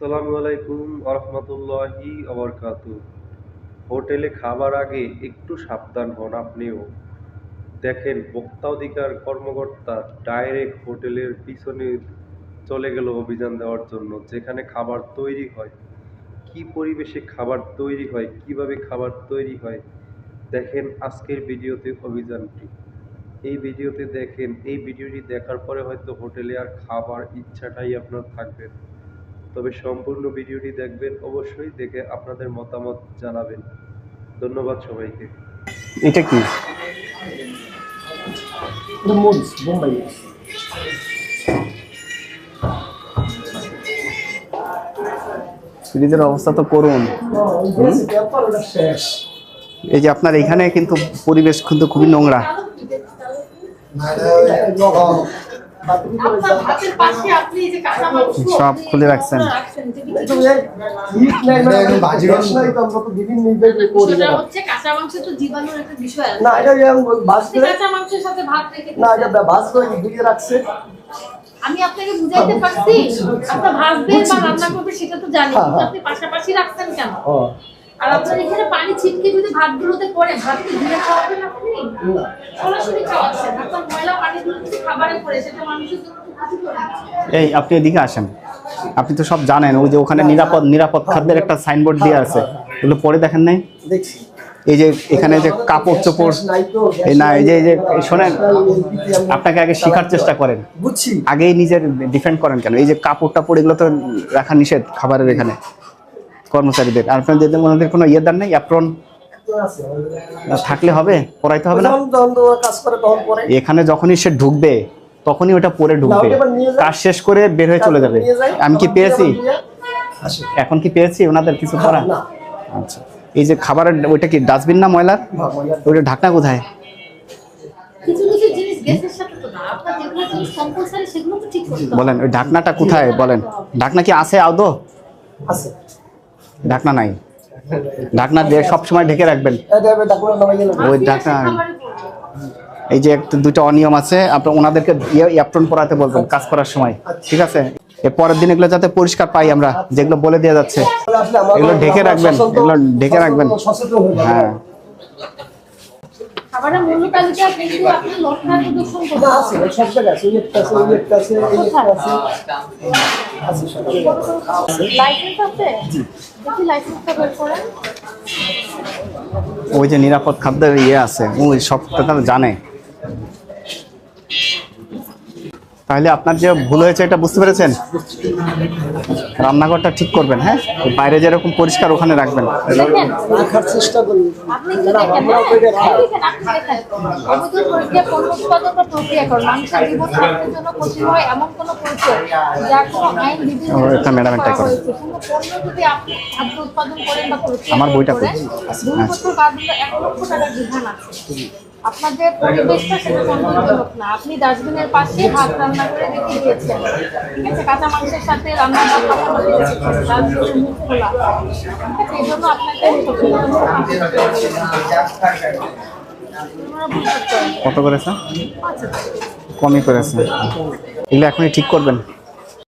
আসসালামু আলাইকুম আরহামতুল্লাহি হোটেলে খাবার আগে একটু সাবধান হন আপনিও। দেখেন ভোক্তা অধিকার কর্মকর্তা ডাইরেক্ট হোটেলের পিছনে চলে গেল অভিযান দেওয়ার জন্য, যেখানে খাবার তৈরি হয়। কি পরিবেশে খাবার তৈরি হয়, কীভাবে খাবার তৈরি হয়, দেখেন আজকের ভিডিওতে অভিযানটি। এই ভিডিওতে দেখেন, এই ভিডিওটি দেখার পরে হয়তো হোটেলে আর খাবার ইচ্ছাটাই আপনার থাকবে না। তবে সম্পূর্ণ ভিডিওটি দেখবেন অবশ্যই দেখে আপনাদের মতামত জানাবেন। ধন্যবাদ সবাইকে। এটা কি? বোম্বাই। ফ্রিজের অবস্থা তো করুন। এই যে আপনার এখানে কিন্তু পরিবেশ কিন্তু খুবই নোংরা। আপনার হাতের পাশে আপনি এই যে কাঁচা মাংস সব খুলে রাখছেন। রাখছেন যেগুলো এটা যে হিট নাই না শেষ নাই তো আমরা তো বিভিন্ন নির্দেশ করি সেটা না হচ্ছে কাঁচা মাংসে তো জীবাণুর একটা বিষয় আছে না এটা যে বাস আপনি কাঁচা মাংসের সাথে ভাত রেখে না দিয়েছেন। এটা বাস করে ঢুকিয়ে রাখছে আমি আপনাকে বুঝাইতে পারছি আপনার বুঝছি, বা রান্না। করবে সেটা তো জানি হ্যাঁ, হ্যাঁ। আপনি পাশাপাশি রাখছেন কেন আর আপনার এখানে পানি ছিটকে যদি ভাতগুলোতে পড়ে ভাত কি ধুয়ে খাওয়াবেন আপনি না। সরাসরি খাওয়াচ্ছেন এই আপনি এদিকে আসেন। আপনি তো সব জানেন ওই যে ওখানে নিরাপদ নিরাপদ খাদ্যের একটা সাইনবোর্ড দিয়ে আছে। ওগুলো পরে দেখেন নাই? এই যে এখানে যে কাপড় চোপড় এই না এই যে এই যে এই শোনেন আপনাকে আগে শেখার চেষ্টা করেন। বুঝছি। আগেই নিজের ডিফেন্ড করেন কেন? এই যে কাপড় টাপড় এগুলো তো রাখা নিষেধ খাবারের এখানে কর্মচারীদের। আর আপনাদের ওনাদের কোনো ইয়ে দান নেই? অ্যাপ্রন থাকলে হবে? পড়াইতে হবে না? যখন যখন তোমার কাজ করে তখন পরে এখানে যখনই সে ঢুকবে তখনই ওটা পরে ঢুকবে। কাজ শেষ করে বের হয়ে চলে যাবে। আমি কি পেয়েছি? এখন কি পেয়েছি? ওনাদের কিছু করা আচ্ছা। এই যে খাবারের ওইটা কি ডাস্টবিন না ময়লার? ওইটা ঢাকনা কোথায়? বলেন ওই ঢাকনাটা কোথায়? বলেন। ঢাকনা কি আছে আদৌ? ঢাকনা নাই। ঢাকনা দিয়ে সবসময় ঢেকে রাখবেন। ওই ঢাকনা-। এই যে একটা দুটো অনিয়ম আছে আপনি ওনাদেরকে অ্যাপ্রন পড়াতে বলবেন কাজ করার সময়। ঠিক আছে? এর পরের দিন এগুলো যাতে পরিষ্কার পাই আমরা যেগুলো বলে দেওয়া যাচ্ছে। এগুলো ঢেকে রাখবেন, এগুলো ঢেকে রাখবেন। হয়ে। যাব। খাবারের মূল্য তালিকা আপনি লক্ষণ প্রদর্শন করতে আছে, সব জায়গায় আছে, এই একটা আছে, একটা আছে, এই একটা আছে। আছে সব লাইসেন্স আছে? দেখি লাইসেন্সটা বের করেন? ওই যে নিরাপদ খাদ্যের ইয়ে আছে ওই সব কথা জানে। তাহলে আপনার যে ভুল হয়েছে এটা বুঝতে পেরেছেন? রান্নাঘরটা ঠিক করবেন হ্যাঁ? বাইরে যেরকম পরিষ্কার ওখানে রাখবেন। আমার বইটা দিলে এক লক্ষ টাকার বিধান আছে। আপনার যে পরিবেশটা সেটা সন্তোষজনক না আপনি ডাস্টবিনের পাশে ভাত রান্না করে রেখে দিয়েছেন। ঠিক আছে কাঁচা মাংসের সাথে রান্না খোলা। ঠিক আছে এই জন্য আপনাকে। কত করেছে? কমই করেছে। এগুলো এখনই ঠিক করবেন?